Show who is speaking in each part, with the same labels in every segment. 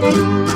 Speaker 1: Música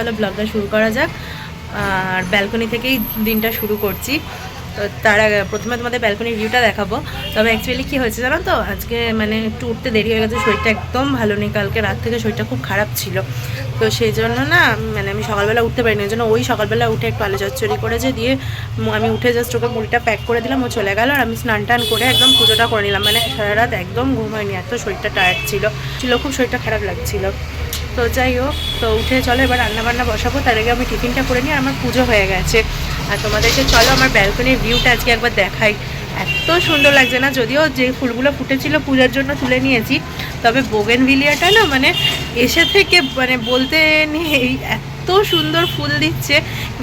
Speaker 1: চলো ব্লগটা শুরু করা যাক। আর ব্যালকনি থেকেই দিনটা শুরু করছি। তো তার আগে প্রথমে তোমাদের ব্যালকনির ভিউটা দেখাবো। তবে অ্যাকচুয়ালি কী হয়েছে জানো তো? আজকে মানে একটু উঠতে দেরি হয়ে গেছে, শরীরটা একদম ভালো নেই। কালকে রাত থেকে শরীরটা খুব খারাপ ছিল। তো সেই জন্য না মানে আমি সকালবেলা উঠতে পারিনি। ওই জন্য ওই সকালবেলা উঠে একটু আলো চচ্চড়ি করেছে, দিয়ে আমি উঠে জাস্ট ওকে মুড়িটা প্যাক করে দিলাম। ও চলে গেল আর আমি স্নান টান করে একদম পুজোটা করে নিলাম। মানে সারা রাত একদম ঘুম হয়নি, এত শরীরটা টায়ার্ড ছিল। ছিল, খুব শরীরটা খারাপ লাগছিল। তো যাই হোক, তো উঠে চলো, এবার রান্না বান্না বসাবো। তার আগে আমি টিফিনটা করে নিই, আর আমার পুজো হয়ে গেছে। আর তোমাদেরকে চলো, আমার ব্যালকনির ভিউটা আজকে একবার দেখাই। এত সুন্দর লাগছে না, যদিও যে ফুলগুলো ফুটেছিল পূজার জন্য তুলে নিয়েছি, তবে বোগেন ভিলিয়াটা না মানে এসে থেকে মানে বলতে নেই, এত সুন্দর ফুল দিচ্ছে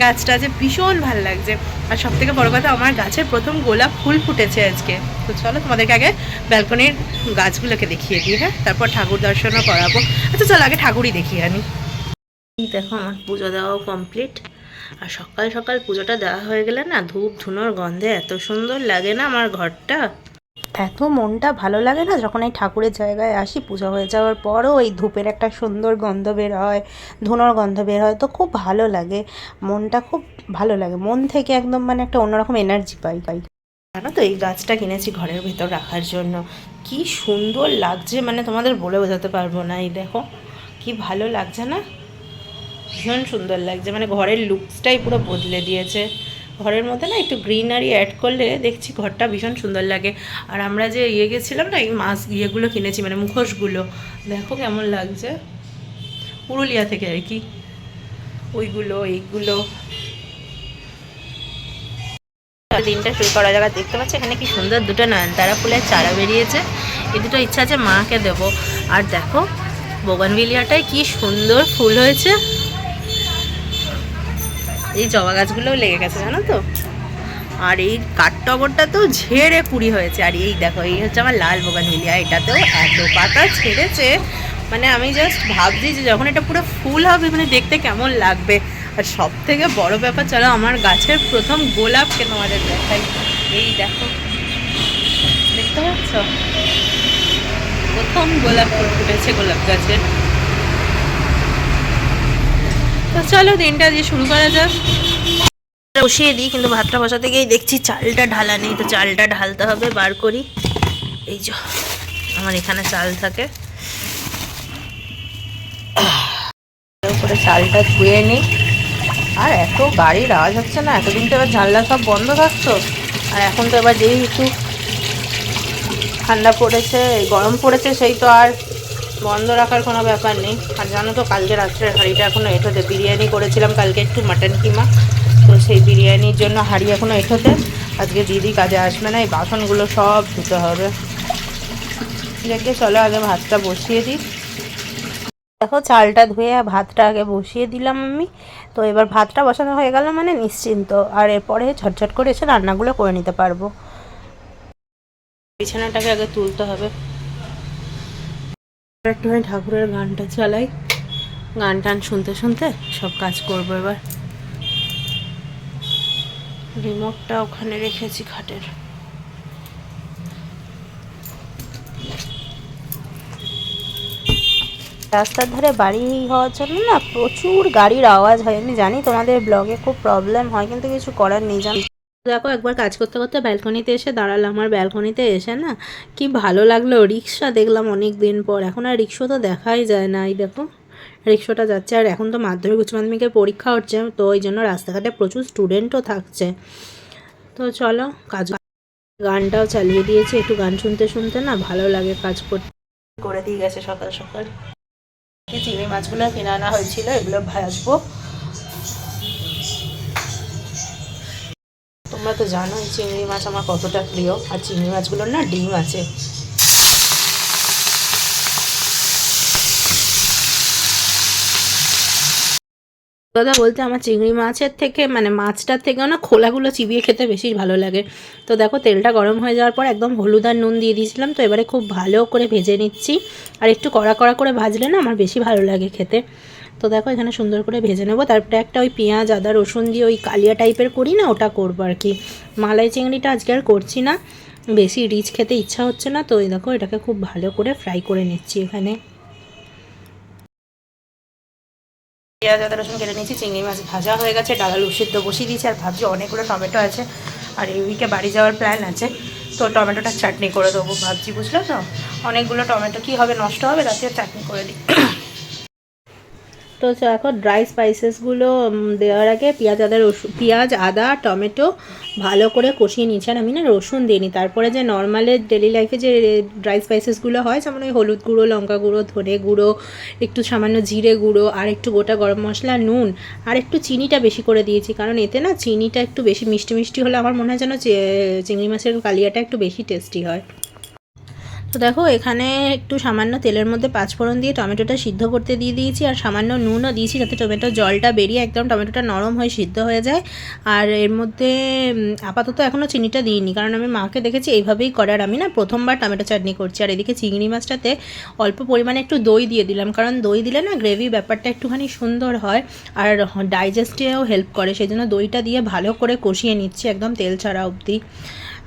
Speaker 1: গাছটা, যে ভীষণ ভালো লাগছে। আর সব থেকে বড় কথা, আমার গাছের প্রথম গোলাপ ফুল ফুটেছে আজকে। তো চলো তোমাদেরকে আগে ব্যালকনির গাছগুলোকে দেখিয়ে দিই হ্যাঁ? তারপর ঠাকুর দর্শনও করাবো। আচ্ছা চলো আগে ঠাকুরই দেখিয়ে আনি দেখো, আমার পুজো দেওয়াও কমপ্লিট আর সকাল সকাল পুজোটা দেওয়া হয়ে গেলে না, ধূপ ধুনোর গন্ধে এত সুন্দর লাগে না আমার ঘরটা। এত মনটা ভালো লাগে না যখন এই ঠাকুরের জায়গায় আসি, পূজা হয়ে যাওয়ার পরও ওই ধূপের একটা সুন্দর গন্ধ বের হয়, ধুনোর গন্ধ বের হয়, তো খুব ভালো লাগে। মনটা খুব ভালো লাগে। মন থেকে একদম মানে একটা অন্যরকম এনার্জি পাই পাই। জানো তো এই গাছটা কিনেছি ঘরের ভেতর রাখার জন্য। কি সুন্দর লাগছে মানে তোমাদের বলে বোঝাতে পারব না। এই দেখো, কি ভালো লাগছে না? ভীষণ সুন্দর লাগছে। মানে ঘরের লুকসটাই পুরো বদলে দিয়েছে। ঘরের মধ্যে না একটু গ্রিনারি অ্যাড করলে দেখছি ঘরটা ভীষণ সুন্দর লাগে। আর আমরা যে ইয়ে গেছিলাম না, এই মাছ ইয়েগুলো কিনেছি মানে মুখোশগুলো। দেখো কেমন লাগছে। পুরুলিয়া থেকে আর কি। ওইগুলো, এইগুলো। দিনটা শুরু করা যাক দেখতে পাচ্ছি, এখানে কি সুন্দর দুটো নয়নতারা ফুলের চারা বেরিয়েছে। এই দুটো ইচ্ছা আছে মাকে দেবো। আর দেখো, বোগানভিলিয়াটায় কি সুন্দর ফুল হয়েছে। এই জবা গাছগুলোও লেগে গেছে, জানো তো? আর এই কাঠটগরটা তো ঝেড়ে কুড়ি হয়েছে। আর এই দেখো, এই হচ্ছে আমার লাল বোগানভিলিয়া এটাতেও এত পাতা ছেড়েছে। মানে আমি জাস্ট ভাবছি যে যখন এটা পুরো ফুল হবে মানে দেখতে কেমন লাগবে। আর সব থেকে বড় ব্যাপার, চলো আমার গাছের প্রথম গোলাপ গোলাপকে তোমাদের দেখাই। এই দেখো, দেখতে পাচ্ছ? প্রথম গোলাপ ফুল ফুটেছে গোলাপ গাছের। তো চলো দিনটা দিয়ে শুরু করা যাক। বসিয়ে দিই, কিন্তু ভাতটা বসাতে গিয়েই দেখছি চালটা ঢালা নেই, তো চালটা ঢালতে হবে, বার করি। এই যে, আমার এখানে চাল থাকে। করে চালটা ধুয়ে নিই। আর এত গাড়ির আওয়াজ হচ্ছে না, এতদিন তো এবার জানলা সব বন্ধ থাকতো। আর এখন তো এবার একটু ঠান্ডা পড়েছে, গরম পড়েছে, সেই তো আর বন্ধ রাখার কোনো ব্যাপার নেই। আর জানো তো, কালকে রাত্রের হাঁড়িটা এখনও এঠোতে। বিরিয়ানি করেছিলাম কালকে একটু মাটন কিমা। তো সেই বিরিয়ানির জন্য হাঁড়ি এখনও এঠোতে। আজকে দিদি কাজে আসবে না, এই বাসনগুলো সব ধুতে হবে। দেখে চলো, আগে ভাতটা বসিয়ে দিই। দেখো, চালটা ধুয়ে ভাতটা আগে বসিয়ে দিলাম আমি। তো এবার ভাতটা বসানো হয়ে গেল মানে নিশ্চিন্ত। আর এরপরে ঝটঝট করে এসে রান্নাগুলো করে নিতে পারব। বিছানাটাকে আগে তুলতে হবে। একটুখানি ঠাকুরের গানটা চালাই। গান টান শুনতে শুনতে সব কাজ করব এবার। রিমোটটা ওখানে রেখেছি খাটের। রাস্তার ধারে বাড়ি হওয়ার জন্য না প্রচুর গাড়ির আওয়াজ হয়। আমি জানি তোমাদের ব্লগে খুব প্রবলেম হয়, কিন্তু কিছু করার নেই, জানো? দেখো একবার কাজ করতে করতে ব্যালকনিতে এসে দাঁড়ালাম আমার ব্যালকনিতে এসে না কি ভালো লাগল। রিক্সা দেখলাম অনেক দিন পর, এখন আর রিক্সা তো দেখাই যায় না, এই দেখো। রিক্সাটা যাচ্ছে, আর এখন তো মাধ্যমিক, উচ্চ মাধ্যমিকের পরীক্ষা হচ্ছে, তো ওই জন্য রাস্তাঘাটে প্রচুর স্টুডেন্টও থাকছে। তো চলো, কাজ গানটাও চালিয়ে দিয়েছি, একটু গান শুনতে শুনতে না ভালো লাগে কাজ করতে করে দিয়ে গেছে সকাল সকাল। চিংড়ি মাছগুলো কিনে আনা হয়েছিল, এগুলো ভাজবো। তোমরা তো জানোই চিংড়ি মাছ আমার কতটা প্রিয়। আর চিংড়ি মাছগুলোর না ডিম আছে। কথা বলতে আমার চিংড়ি মাছের থেকে মানে মাছটার থেকেও না খোলাগুলো চিবিয়ে খেতে বেশি ভালো লাগে। তো দেখো তেলটা গরম হয়ে যাওয়ার পর একদম হলুদ আর নুন দিয়ে দিয়েছিলাম, তো এবারে খুব ভালো করে ভেজে নিচ্ছি। আর একটু কড়া কড়া করে ভাজলে না আমার বেশি ভালো লাগে খেতে। তো দেখো এখানে সুন্দর করে ভেজে নেব। তারপরে একটা ওই পেঁয়াজ, আদা, রসুন দিয়ে ওই কালিয়া টাইপের করি না, ওটা করব আর কি। মালাই চিংড়িটা আজকে আর করছি না। বেশি রিচ খেতে ইচ্ছা হচ্ছে না, তো ওই দেখো এটাকে খুব ভালো করে ফ্রাই করে নিচ্ছি এখানে। পেঁয়াজ, আদা, রসুন কেটে নিয়েছি, চিংড়ি মাছ ভাজা হয়ে গেছে, ডাল, আলু সিদ্ধ বসিয়ে দিয়েছি, আর ভাবছি অনেকগুলো টমেটো আছে, আর এই উইকে বাড়ি যাওয়ার প্ল্যান আছে। তো টমেটোটা চাটনি করে দেবো ভাবছি, বুঝলো তো? অনেকগুলো টমেটো, কি হবে, নষ্ট হবে, তাতে চাটনি করে দিই। তো এখন ড্রাই স্পাইসেসগুলো দেওয়ার আগে পেঁয়াজ আদা, রসুন, পেঁয়াজ, আদা, টমেটো ভালো করে কষিয়ে নিয়েছি। আর আমি না রসুন দিইনি। তারপরে যে নর্মালের ডেলি লাইফে যে ড্রাই স্পাইসেসগুলো হয়, যেমন ওই হলুদ গুঁড়ো, লঙ্কা গুঁড়ো, ধনে গুঁড়ো, একটু সামান্য জিরে গুঁড়ো, আর একটু গোটা গরম মশলা, নুন, আর একটু চিনিটা বেশি করে দিয়েছি। কারণ এতে না চিনিটা একটু বেশি মিষ্টি মিষ্টি হলে আমার মনে হয় যেন চিংড়ি মাছের কালিয়াটা একটু বেশি টেস্টি হয়। তো দেখো, এখানে একটু সামান্য তেলের মধ্যে পাঁচফোড়ন দিয়ে টমেটোটা সিদ্ধ করতে দিয়ে দিয়েছি, আর সামান্য নুনও দিয়েছি যাতে টমেটোর জলটা বেরিয়ে একদম টমেটোটা নরম হয়ে সিদ্ধ হয়ে যায়। আর এর মধ্যে আপাতত এখনও চিনিটা দিইনি, কারণ আমি মাকে দেখেছি এইভাবেই করার। আমি না প্রথমবার টমেটো চাটনি করছি, আর এদিকে চিংড়ি মাছটাতে অল্প পরিমাণে একটু দই দিয়ে দিলাম, কারণ দই দিলে না গ্রেভি ব্যাপারটা একটুখানি সুন্দর হয়, আর ডাইজেস্টেও হেল্প করে, সেই জন্য দইটা দিয়ে ভালো করে কষিয়ে নিচ্ছি, একদম তেল ছাড়া অবধি।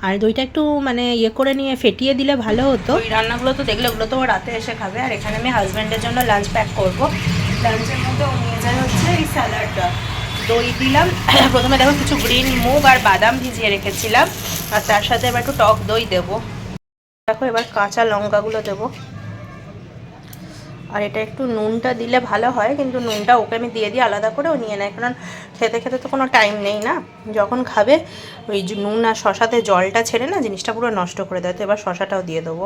Speaker 1: আর দইটা একটু মানে ইয়ে করে নিয়ে ফেটিয়ে দিলে ভালো হতো। ওই রান্নাগুলো তো দেখলে ওগুলো তো রাতে এসে খাবে। আর এখানে আমি হাজব্যান্ডের জন্য লাঞ্চ প্যাক করব। লাঞ্চের মধ্যে ও নিয়ে যায় হচ্ছে এই স্যালাডটা দই দিলাম। প্রথমে দেখো কিছু গ্রিন মুগ আর বাদাম ভিজিয়ে রেখেছিলাম। আর তার সাথে এবার একটু টক দই দেবো। দেখো এবার কাঁচা লঙ্কাগুলো দেবো। আর এটা একটু নুনটা দিলে ভালো হয়, কিন্তু নুনটা ওকে আমি দিয়ে দিই, আলাদা করে ও নিয়ে নেয়, কারণ খেতে খেতে তো কোনো টাইম নেই না। যখন খাবে, ওই নুন আর শশাতে জলটা ছেড়ে না, জিনিসটা পুরো নষ্ট করে দেয়, তো এবার শশাটাও দিয়ে দেবো।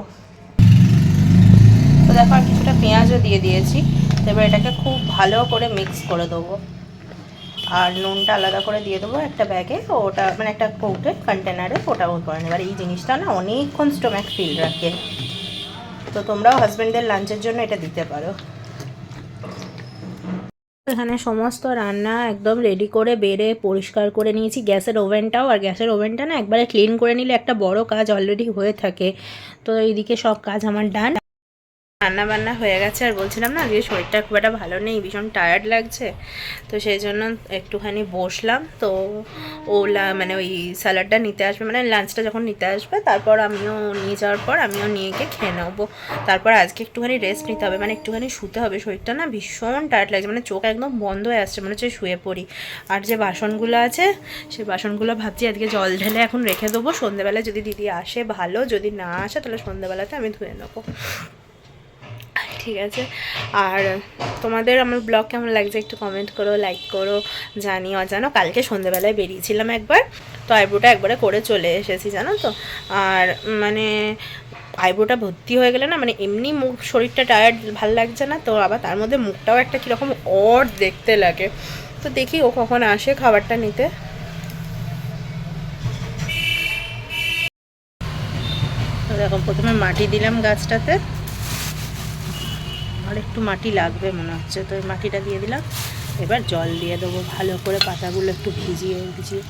Speaker 1: তো দেখো, আর কিছুটা পেঁয়াজও দিয়ে দিয়েছি এবার এটাকে খুব ভালো করে মিক্স করে দেবো। আর নুনটা আলাদা করে দিয়ে দেবো একটা ব্যাগে ওটা মানে একটা কৌটে কন্টেনারে ওটাও করে নেবে। আর এই জিনিসটা না, অনেকক্ষণ স্টোম্যাক ফিল রাখে। তো তোমরাও হাজব্যান্ডের লাঞ্চের জন্য এটা দিতে পারো। এখানে সমস্ত রান্না একদম রেডি করে বেড়ে পরিষ্কার করে নিয়েছি। গ্যাসের ওভেনটাও, আর গ্যাসের ওভেনটা না একবারে ক্লিন করে নিলে একটা বড় কাজ অলরেডি হয়ে থাকে। তো এইদিকে সব কাজ আমার ডান রান্না বান্না হয়ে গেছে আর বলছিলাম না যে শরীরটা খুব একটা ভালো নেই, ভীষণ টায়ার্ড লাগছে। তো সেই জন্য একটুখানি বসলাম। তো ও লা- মানে ওই স্যালাডটা নিতে আসবে মানে লাঞ্চটা যখন নিতে আসবে, তারপর আমিও নিয়ে যাওয়ার পর আমিও নিয়ে গিয়ে খেয়ে নেব। তারপর আজকে একটুখানি রেস্ট নিতে হবে মানে একটুখানি শুতে হবে। শরীরটা না ভীষণ টায়ার্ড লাগছে মানে চোখ একদম বন্ধ হয়ে আসছে, মনে হচ্ছে শুয়ে পড়ি। আর যে বাসনগুলো আছে সেই বাসনগুলো ভাবছি আজকে জল ঢেলে এখন রেখে দেবো। সন্ধেবেলায় যদি দিদি আসে ভালো, যদি না আসে তাহলে সন্ধেবেলাতে আমি ধুয়ে নেব। ঠিক আছে। আর তোমাদের আমার ব্লগ কেমন লাগছে একটু কমেন্ট করো লাইক করো জানি অজানো কালকে সন্ধেবেলায় বেরিয়েছিলাম একবার, তো আইব্রোটা একবারে করে চলে এসেছি, জানো তো। আর মানে আইব্রোটা ভর্তি হয়ে গেলে না মানে এমনি মুখ শরীরটা টায়ার্ড ভালো লাগছে না, তো আবার তার মধ্যে মুখটাও একটা কীরকম অড দেখতে লাগে। তো দেখি ও কখন আসে খাবারটা নিতে। দেখো, প্রথমে মাটি দিলাম গাছটাতে। আর একটু মাটি লাগবে মনে হচ্ছে, তো মাটিটা দিয়ে দিলাম। এবার জল দিয়ে দেবো, ভালো করে পাতাগুলো একটু ভিজিয়ে ভিজিয়ে।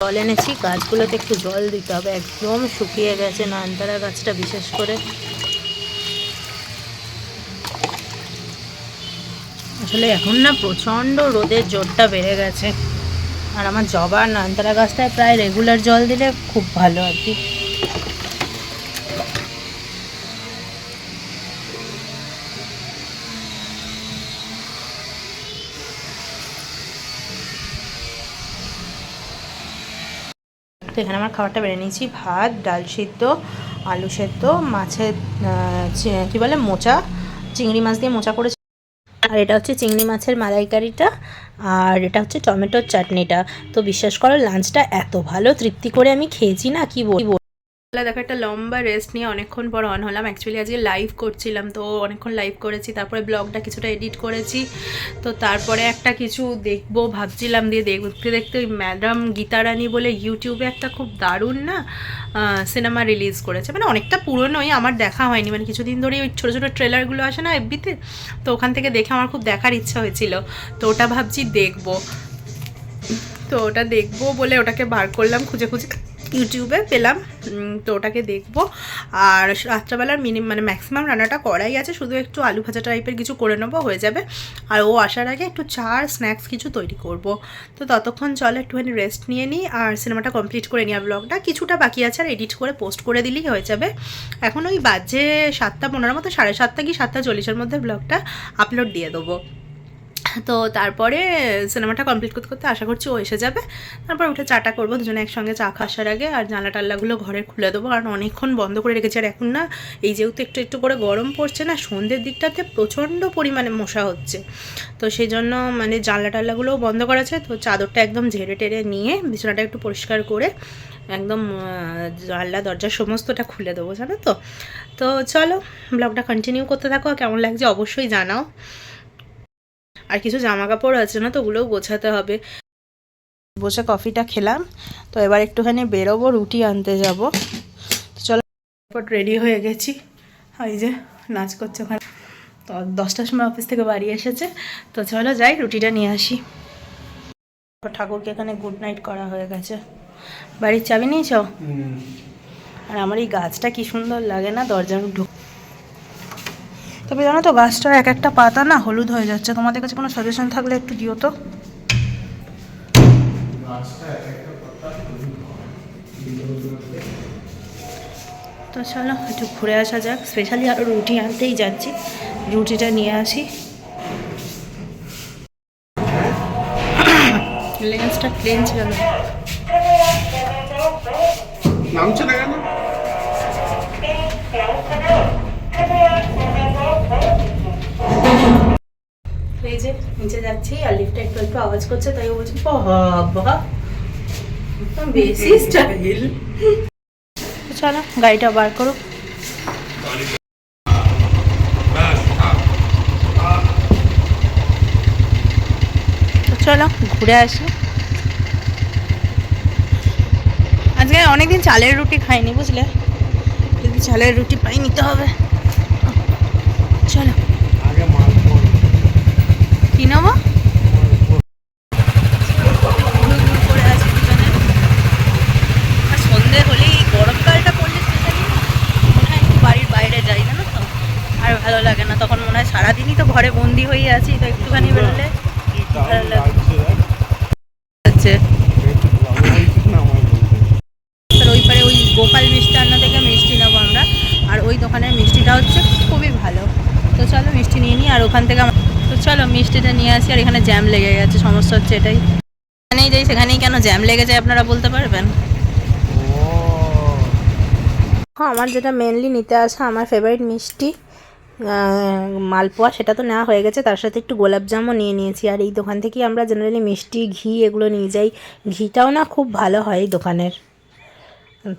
Speaker 1: জল এনেছি, গাছগুলোতে একটু জল দিতে হবে, একদম শুকিয়ে গেছে নানতারা গাছটা বিশেষ করে। আসলে এখন না প্রচণ্ড রোদের জোরটা বেড়ে গেছে। আর আমার জবা নয়নতারা গাছটায় প্রায় রেগুলার জল দিলে খুব ভালো আর কি। তো এখানে আমার খাবারটা বেড়ে নিয়েছি, ভাত, ডাল সিদ্ধ, আলু সেদ্ধ, মাছের কী বলে, মোচা, চিংড়ি মাছ দিয়ে মোচা করেছি। আর এটা হচ্ছে চিংড়ি মাছের মালাইকারিটা, আর এটা হচ্ছে টমেটোর চাটনিটা। তো বিশ্বাস করো লাঞ্চটা এত ভালো, তৃপ্তি করে আমি খেয়েছি না, কি বলব? দেখো, একটা লম্বা রেস্ট নিয়ে অনেকক্ষণ পর অন হলাম। অ্যাকচুয়ালি আজকে লাইভ করছিলাম, তো অনেকক্ষণ লাইভ করেছি। তারপরে ব্লগটা কিছুটা এডিট করেছি। তো তারপরে একটা কিছু দেখব, ভাবছিলাম দিয়ে দেখতে দেখতে ওই ম্যাডাম গীতারানী বলে ইউটিউবে একটা খুব দারুণ না সিনেমা রিলিজ করেছে। মানে অনেকটা পুরনোই, আমার দেখা হয়নি। মানে কিছুদিন ধরেই ওই ছোটো ছোটো ট্রেলারগুলো আসে না এফবিতে তো ওখান থেকে দেখে আমার খুব দেখার ইচ্ছা হয়েছিল। তো ওটা ভাবছি দেখব। তো ওটা দেখব বলে ওটাকে বার করলাম খুঁজে খুঁজে। ইউটিউবে পেলাম। তো ওটাকে দেখব। আর রাত্রাবেলার মিনিম মানে ম্যাক্সিমাম রান্নাটা করাই আছে। শুধু একটু আলু ভাজা টাইপের কিছু করে নেব, হয়ে যাবে। আর ও আসার আগে একটু চা আর স্ন্যাক্স কিছু তৈরি করব। তো ততক্ষণ চলো, একটুখানি রেস্ট নিয়ে নিই আর সিনেমাটা কমপ্লিট করে নিই আর ব্লগটা কিছুটা বাকি আছে আর এডিট করে পোস্ট করে দিলেই হয়ে যাবে। এখন ওই বাজে সাতটা, পনেরো মতো, সাড়ে সাতটা কি সাতটা চল্লিশের মধ্যে ব্লগটা আপলোড দিয়ে দেবো। তো তারপরে সিনেমাটা কমপ্লিট করতে করতে আশা করছি ও এসে যাবে। তারপর উঠে চাটা করব, দুজনে একসঙ্গে চা খাসার আগে, আর জানলা টাল্লাগুলো ঘরে খুলে দেবো। কারণ অনেকক্ষণ বন্ধ করে রেখেছি, আর এখন না, এই যেহেতু একটু একটু করে গরম পড়ছে না, সন্ধ্যের দিকটাতে প্রচণ্ড পরিমাণে মশা হচ্ছে। তো সেই জন্য মানে জানলা টাল্লাগুলোও বন্ধ করা আছে, তো চাদরটা একদম ঝেড়ে টেড়ে নিয়ে বিছানাটা একটু পরিষ্কার করে একদম জানলা দরজা সমস্তটা খুলে দেবো, জানো তো? তো চলো, ব্লগটা কন্টিনিউ করতে থাকো। কেমন লাগছে অবশ্যই জানাও। আর কিছু জামা কাপড় আছে না তো ওগুলোও গোছাতে হবে। বসে কফিটা খেলাম তো এবার একটুখানি বেরোবো রুটি আনতে যাব। তো চলো রেডি হয়ে গেছি। ওই যে নাচ করছে ওখানে। তো দশটার সময় অফিস থেকে বাড়ি এসেছে তো চলো যাই রুটিটা নিয়ে আসি। ঠাকুরকে এখানে গুড নাইট করা হয়ে গেছে। বাড়ির চাবি নিয়েছ? আর আমার এই গাছটা কি সুন্দর লাগে না দরজার ঢুক তবে জানো তো গাছটার এক একটা পাতা না হলুদ হয়ে যাচ্ছে। তোমাদের কাছে কোনো সাজেশন থাকলে একটু দিও তো। তো চলো একটু ঘুরে আসা যাক। স্পেশালি আরও রুটি আনতেই যাচ্ছি। রুটিটা নিয়ে আসি। লেন্সটা প্লেন ছিল না।
Speaker 2: নামছে না কেন?
Speaker 1: নিচে যাচ্ছি আর লিফটটা একটু একটু আওয়াজ করছে, তাই ও বলছে বেশি স্টাইল চলো, গাড়িটা বার করো। চলো, ঘুরে আসি। আজকে অনেকদিন চালের রুটি খাইনি, বুঝলে? যদি চালের রুটি পাই, নিতে হবে। চলো। কি নেব করে আছি দুজনে। আর সন্ধে হলেই গরমকালটা পড়লে স্পেশালি মনে হয় একটু বাড়ির বাইরে যাই জানো তো? আর ভালো লাগে না তখন মনে হয় সারাদিনই তো ঘরে বন্দি হয়ে আছি তো একটুখানি বেরোলে ভালো লাগে। হচ্ছে আর ওই পারে ওই গোপাল মিষ্টান্ন থেকে মিষ্টি নেব আমরা আর ওই দোকানের মিষ্টিটা হচ্ছে খুবই ভালো তো চলো মিষ্টি নিয়ে নিই আর ওখান থেকে আম- তো চলো মিষ্টিটা নিয়ে আসি আর এখানে জ্যাম লেগে গেছে সমস্যা হচ্ছে এটাই। এখানেই যাই সেখানেই কেন জ্যাম লেগে যায় আপনারা বলতে পারবেন? হ্যাঁ আমার যেটা মেনলি নিতে আসা আমার ফেভারিট মিষ্টি মালপোয়া সেটা তো নেওয়া হয়ে গেছে। তার সাথে একটু গোলাপজামও নিয়ে নিয়েছি। আর এই দোকান থেকেই আমরা জেনারেলি মিষ্টি ঘি এগুলো নিয়ে যাই। ঘিটাও না খুব ভালো হয় এই দোকানের।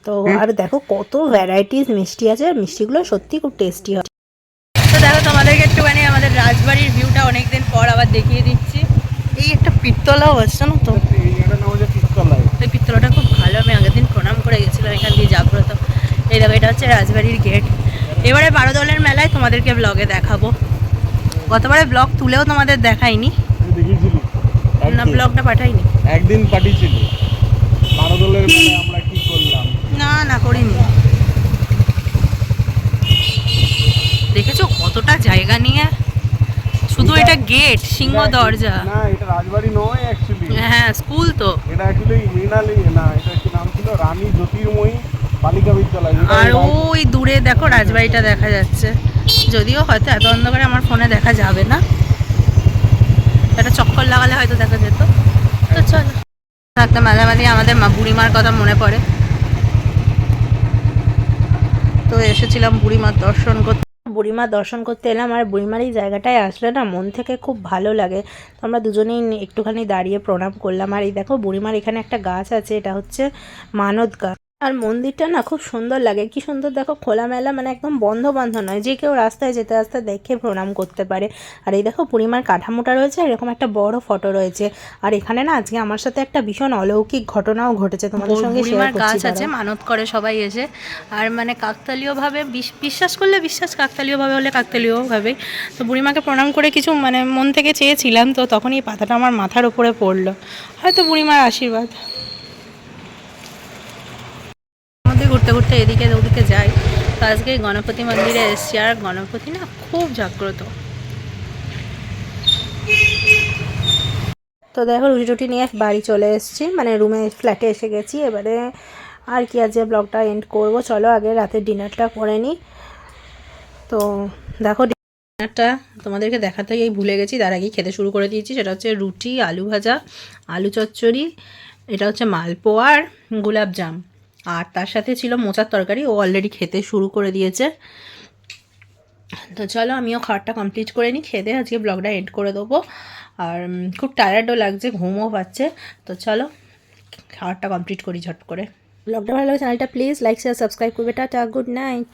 Speaker 1: তো আর দেখো কত ভ্যারাইটিস মিষ্টি আছে। আর মিষ্টিগুলো সত্যি খুব টেস্টি হয় তো দেখো তোমাদেরকে একটুখানি আমাদের রাজবাড়ির ভিউটা অনেকদিন পর আবার দেখিয়ে দিচ্ছি। এই একটা পিত্তলাও আছে না তো? এই পিত্তলাটা খুব ভালো আমি আগের দিন প্রণাম করে গেছিলাম এখান দিয়ে জাগ্রত এই দেখো এটা হচ্ছে রাজবাড়ির গেট। এবারে বারো দলের মেলায় তোমাদেরকে ব্লগে দেখাবো। গতবারে ব্লগ তুলেও তোমাদের দেখাইনি। না ব্লগটা পাঠাইনি।
Speaker 2: একদিন পাঠিয়েছিলি বারো দলের মেলায় আমরা কি করলাম
Speaker 1: না না করিনি দেখেছ কতটা জায়গা নিয়ে শুধু এটা গেট সিংহ দরজা।
Speaker 2: না এটা রাজবাড়ি নয় অ্যাকচুয়ালি
Speaker 1: হ্যাঁ স্কুল তো।
Speaker 2: এটা অ্যাকচুয়ালি মৃণালী না এটা কি নাম ছিল? রানী জ্যোতির্ময়ী বালিকা বিদ্যালয়।
Speaker 1: আর ওই দূরে দেখো রাজবাড়িটা দেখা যাচ্ছে। যদিও হয়তো এত অন্ধকারে আমার ফোনে দেখা যাবে না। একটা চক্কর লাগালে হয়তো দেখা যেত। তো চলো। থাকতে মাঝে মাঝে আমাদের মা বুড়িমার কথা মনে পড়ে। তো এসেছিলাম বুড়িমার দর্শন করতে। বুড়িমার দর্শন করতে এলাম আর বুড়িমার এই জায়গাটায় আসলে না মন থেকে খুব ভালো লাগে। তো আমরা দুজনেই একটুখানি দাঁড়িয়ে প্রণাম করলাম। আর এই দেখো বুড়িমার এখানে একটা গাছ আছে, এটা হচ্ছে মানদ গাছ। আর মন্দিরটা না খুব সুন্দর লাগে। কি সুন্দর দেখো খোলামেলা মানে একদম বন্ধ বন্ধ নয়। যে কেউ রাস্তায় যেতে রাস্তায় দেখে প্রণাম করতে পারে। আর এই দেখো পরিমার কাঠামোটা রয়েছে আর এরকম একটা বড় ফটো রয়েছে। আর এখানে না আজকে আমার সাথে একটা ভীষণ অলৌকিক ঘটনাও ঘটেছে তোমাদের সঙ্গে শেয়ার
Speaker 3: গাছ আছে মানত করে সবাই এসে। আর মানে কাকতালীয়ভাবে বিশ- বিশ্বাস করলে বিশ্বাস কাকতালীয়ভাবে হলে কাকতালীয়ভাবে। তো বুড়িমাকে প্রণাম করে কিছু মানে মন থেকে চেয়েছিলাম তো তখন এই পাতাটা আমার মাথার উপরে পড়ল। হয়তো বুড়িমার আশীর্বাদ মধ্যে ঘুরতে ঘুরতে এদিকে ওদিকে যাই। তো আজকে গণপতি মন্দিরে এসছি আর গণপতি না খুব জাগ্রত।
Speaker 1: তো দেখো রুটি টুটি নিয়ে বাড়ি চলে এসেছি। মানে রুমে ফ্ল্যাটে এসে গেছি। এবারে আর কি আছে ব্লগটা এন্ড করব? চলো আগে রাতের ডিনারটা করে নিই তো দেখো ডিনারটা তোমাদেরকে দেখাতে এই ভুলে গেছি। তার আগেই খেতে শুরু করে দিয়েছি। সেটা হচ্ছে রুটি, আলু ভাজা, আলু চচ্চড়ি, এটা হচ্ছে মালপোয়া আর গোলাপজাম আর তার সাথে ছিল মোচার তরকারি, ও অলরেডি খেতে শুরু করে দিয়েছে। তো চলো, আমিও খাওয়ারটা কমপ্লিট করে নিই খেতে আজকে ব্লগটা এন্ড করে দেবো। আর খুব টায়ার্ডও লাগছে, ঘুমও পাচ্ছে। তো চলো, খাওয়ারটা কমপ্লিট করি ঝট করে। ব্লগটা ভালো লাগে চ্যানেলটা প্লিজ লাইক শেয়ার সাবস্ক্রাইব করবে। Tata good night